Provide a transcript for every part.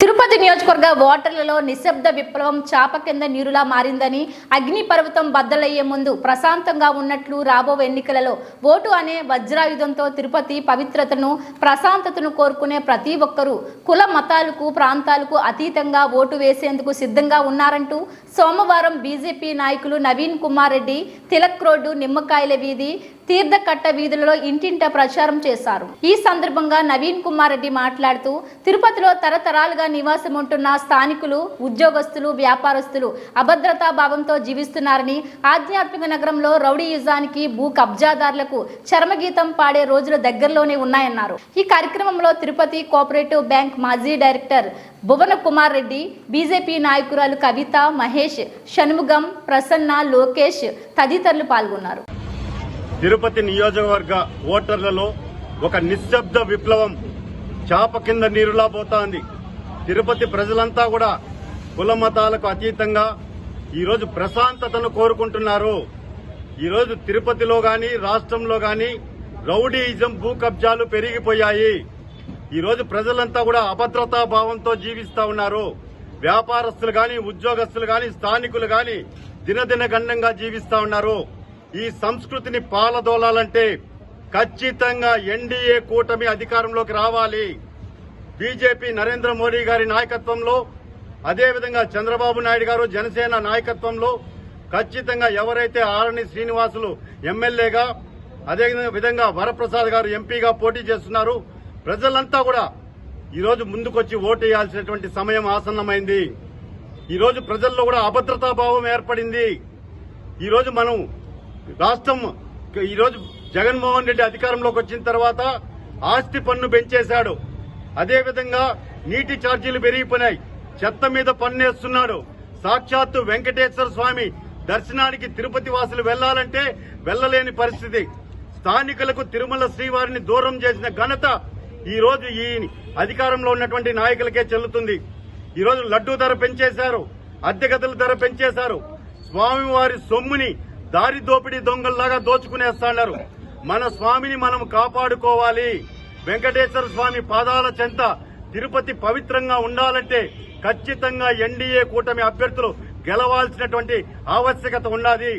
తిరుపతి నియోజకవర్గ ఓటర్లలో నిశ్శబ్ద విప్లవం చాప కింద నీరులా మారిందని అగ్ని పర్వతం బద్దలయ్యే ముందు ప్రశాంతంగా ఉన్నట్లు రాబో ఎన్నికలలో ఓటు అనే వజ్రాయుధంతో తిరుపతి పవిత్రతను ప్రశాంతతను కోరుకునే ప్రతి ఒక్కరూ కుల మతాలకు ప్రాంతాలకు అతీతంగా ఓటు వేసేందుకు సిద్ధంగా ఉన్నారంటూ సోమవారం బీజేపీ నాయకులు నవీన్ కుమార్ రెడ్డి తిలక్ రోడ్డు నిమ్మకాయల వీధి తీర్థకట్ట వీధులలో ఇంటింట ప్రచారం చేశారు. ఈ సందర్భంగా నవీన్ కుమార్ రెడ్డి మాట్లాడుతూ తిరుపతిలో తరతరాలుగా నివాసం ఉంటున్న స్థానికులు ఉద్యోగస్తులు వ్యాపారస్తులు అభద్రతా భావంతో జీవిస్తున్నారని ఆధ్యాత్మిక నగరంలో రౌడీయుజానికి భూ కబ్జాదారులకు చర్మగీతం పాడే రోజులు దగ్గరలోనే ఉన్నాయన్నారు. ఈ కార్యక్రమంలో తిరుపతి కోఆపరేటివ్ బ్యాంక్ మాజీ డైరెక్టర్ భువన కుమార్ రెడ్డి బీజేపీ నాయకురాలు కవిత మహేష్ షణ్ముగం ప్రసన్న లోకేష్ తదితరులు పాల్గొన్నారు. తిరుపతి నియోజకవర్గ ఓటర్లలో ఒక నిశ్శబ్ద విప్లవం చాప కింద నీరులా పోతా తిరుపతి ప్రజలంతా కూడా కుల మతాలకు అతీతంగా ఈరోజు ప్రశాంతతను కోరుకుంటున్నారు. ఈరోజు తిరుపతిలో గాని రాష్ట్రంలో గాని రౌడీయిజం భూ కబ్జాలు పెరిగిపోయాయి. ఈరోజు ప్రజలంతా కూడా అభద్రతా భావంతో జీవిస్తా ఉన్నారు. వ్యాపారస్తులు గాని ఉద్యోగస్తులు గాని స్థానికులు గాని దినదిన గండంగా జీవిస్తా ఉన్నారు. ఈ సంస్కృతిని పాలదోలాలంటే ఖచ్చితంగా ఎన్డీఏ కూటమి అధికారంలోకి రావాలి. బీజేపీ నరేంద్ర మోడీ గారి నాయకత్వంలో అదేవిధంగా చంద్రబాబు నాయుడు గారు జనసేన నాయకత్వంలో ఖచ్చితంగా ఎవరైతే ఆరణి శ్రీనివాసులు ఎమ్మెల్యేగా అదే విధంగా వరప్రసాద్ గారు ఎంపీగా పోటీ చేస్తున్నారు ప్రజలంతా కూడా ఈరోజు ముందుకొచ్చి ఓటు వేయాల్సినటువంటి సమయం ఆసన్నమైంది. ఈరోజు ప్రజల్లో కూడా అభద్రతా భావం ఏర్పడింది. ఈరోజు మనం రాష్ట్రం ఈరోజు జగన్మోహన్ రెడ్డి అధికారంలోకి వచ్చిన తర్వాత ఆస్తి పన్ను పెంచేశాడు. అదేవిధంగా నీటి ఛార్జీలు పెరిగిపోయినాయి. చెత్త మీద పన్నేస్తున్నాడు. సాక్షాత్తు వెంకటేశ్వర స్వామి దర్శనానికి తిరుపతి వాసులు వెళ్ళాలంటే వెళ్ళలేని పరిస్థితి. స్థానికులకు తిరుమల శ్రీవారిని దూరం చేసిన ఘనత ఈ రోజు ఈ అధికారంలో ఉన్నటువంటి నాయకులకే చెల్లుతుంది. ఈ రోజు లడ్డూ ధర పెంచేశారు అద్దె గదుల ధర పెంచేశారు. స్వామివారి సొమ్ముని దారి దోపిడీ దొంగల్లాగా దోచుకునేస్తున్నారు. మన స్వామిని మనం కాపాడుకోవాలి. వెంకటేశ్వర స్వామి పాదాల చెంత తిరుపతి పవిత్రంగా ఉండాలంటే ఖచ్చితంగా ఎన్డీఏ కూటమి అభ్యర్థులు గెలవాల్సినటువంటి ఆవశ్యకత ఉన్నది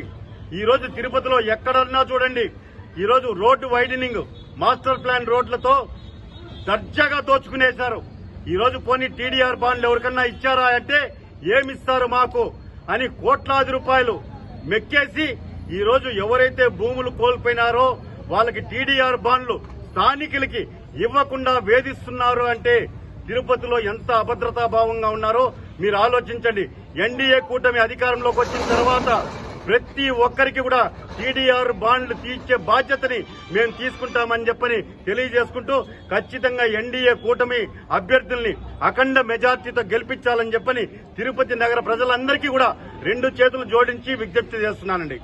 ఈ రోజు తిరుపతిలో ఎక్కడన్నా చూడండి. ఈ రోజు రోడ్డు వైడనింగ్ మాస్టర్ ప్లాన్ రోడ్లతో దర్జాగా దోచుకునేశారు. ఈ రోజు పోనీ టీడీఆర్ బాండ్లు ఎవరికన్నా ఇచ్చారా అంటే ఏమిస్తారు మాకు అని కోట్లాది రూపాయలు మెక్కేసి ఈ రోజు ఎవరైతే భూములు కోల్పోయినారో వాళ్ళకి టీడీఆర్ బాండ్లు స్థానికులకి ఇవ్వకుండా వేధిస్తున్నారు అంటే తిరుపతిలో ఎంత అభద్రతా భావంగా ఉన్నారో మీరు ఆలోచించండి. ఎన్డీఏ కూటమి అధికారంలోకి వచ్చిన తర్వాత ప్రతి ఒక్కరికి కూడా టీడీఆర్ బాండ్లు తీర్చే బాధ్యతని మేము తీసుకుంటామని చెప్పని తెలియజేసుకుంటూ ఖచ్చితంగా ఎన్డీఏ కూటమి అభ్యర్థుల్ని అఖండ మెజార్టీతో గెలిపించాలని చెప్పని తిరుపతి నగర ప్రజలందరికీ కూడా రెండు చేతులు జోడించి విజ్ఞప్తి చేస్తున్నానండి.